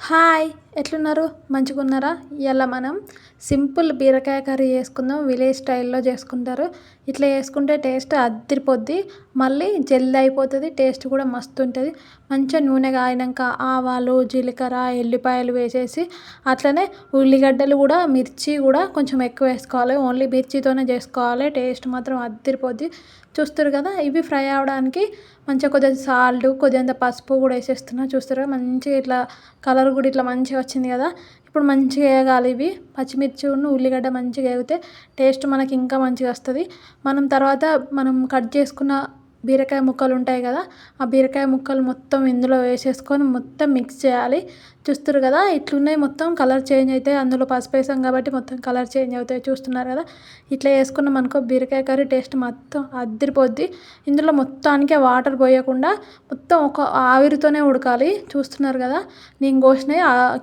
Hi. ఎట్లున్నారు? మంచిగా ఉన్నారా ఇలా మనం సింపుల్ బీరకాయ కర్రీ చేసుకుందాం. విలేజ్ స్టైల్లో చేసుకుంటారు. ఇట్లా చేసుకుంటే టేస్ట్ అద్దరిపోద్ది మళ్ళీ జల్దీ అయిపోతుంది. టేస్ట్ కూడా మస్తు ఉంటుంది. మంచిగా నూనె కాగినాక ఆవాలు జీలకర్ర ఎల్లిపాయలు వేసేసి అట్లనే ఉల్లిగడ్డలు కూడా మిర్చి కూడా కొంచెం ఎక్కువ వేసుకోవాలి. ఓన్లీ మిర్చితోనే చేసుకోవాలి. టేస్ట్ మాత్రం అద్దరిపోద్ది చూస్తారు కదా? ఇవి ఫ్రై అవ్వడానికి మంచిగా కొద్దిగా సాల్ట్ కొద్దిగా పసుపు కూడా వేసేస్తున్నా. చూస్తారు మంచిగా ఇట్లా కలర్ కూడా ఇట్లా మంచిగా వచ్చింది కదా ఇప్పుడు మంచిగా వేయగాలి ఇవి. పచ్చిమిర్చి ఉల్లిగడ్డ మంచిగా వేగితే టేస్ట్ మనకి ఇంకా మంచిగా వస్తుంది. మనం తర్వాత మనం కట్ చేసుకున్న బీరకాయ ముక్కలు ఉంటాయి కదా ఆ బీరకాయ ముక్కలు మొత్తం ఇందులో వేసేసుకొని మొత్తం మిక్స్ చేయాలి. చూస్తారు కదా ఇట్లున్నాయి మొత్తం కలర్ చేంజ్ అవుతాయి అందులో పసుపు వేసాం కాబట్టి మొత్తం కలర్ చేంజ్ అవుతాయి చూస్తున్నారు కదా. ఇట్లా వేసుకున్నాం అనుకో బీరకాయ కర్రీ టేస్ట్ మొత్తం అద్దరిపోద్ది ఇందులో మొత్తానికి వాటర్ పోయకుండా మొత్తం ఒక ఆవిరితోనే ఉడకాలి. చూస్తున్నారు కదా నేను కోసినవి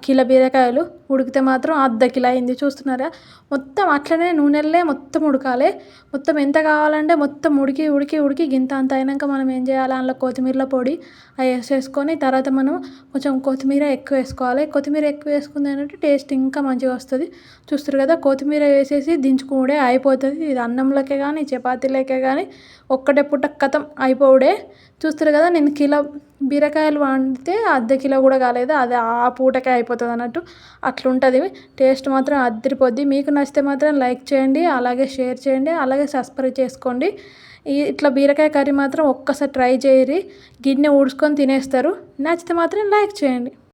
కిలో బీరకాయలు ఉడికితే మాత్రం అర్ధ కిలో అయింది. చూస్తున్నారా మొత్తం అట్లనే నూనెలే మొత్తం ఉడకాలి. మొత్తం ఎంత కావాలంటే మొత్తం ఉడికి ఉడికి ఉడికి గింత అంత అయినాక మనం ఏం చేయాలి? అందులో కొత్తిమీర పొడి అవి వేసేసుకొని తర్వాత మనం కొంచెం కొత్తిమీర ఎక్కువ వేసుకోవాలి. కొత్తిమీర ఎక్కువ వేసుకుంది టేస్ట్ ఇంకా మంచిగా వస్తుంది. చూస్తారు కదా కొత్తిమీర వేసేసి దించుకుడే అయిపోతుంది. ఇది అన్నంలోకే కానీ చపాతీలోకే కానీ ఒక్కటే పుట్ట కథం అయిపోవుడే. చూస్తారు కదా నేను కిలో బీరకాయలు వండితే అర్ధ కిలో కూడా కాలేదు అది ఆ పూటకే అయిపోతుంది అన్నట్టు అట్లుంటుంది. టేస్ట్ మాత్రం అద్దరిపోద్ది. మీకు నచ్చితే మాత్రం లైక్ చేయండి అలాగే షేర్ చేయండి అలాగే సబ్స్క్రైబ్ చేసుకోండి. ఇట్లా బీరకాయ కర్రీ మాత్రం ఒక్కసారి ట్రై చేయరి. గిన్నె ఊడ్చుకొని తినేస్తారు. నచ్చితే మాత్రం లైక్ చేయండి.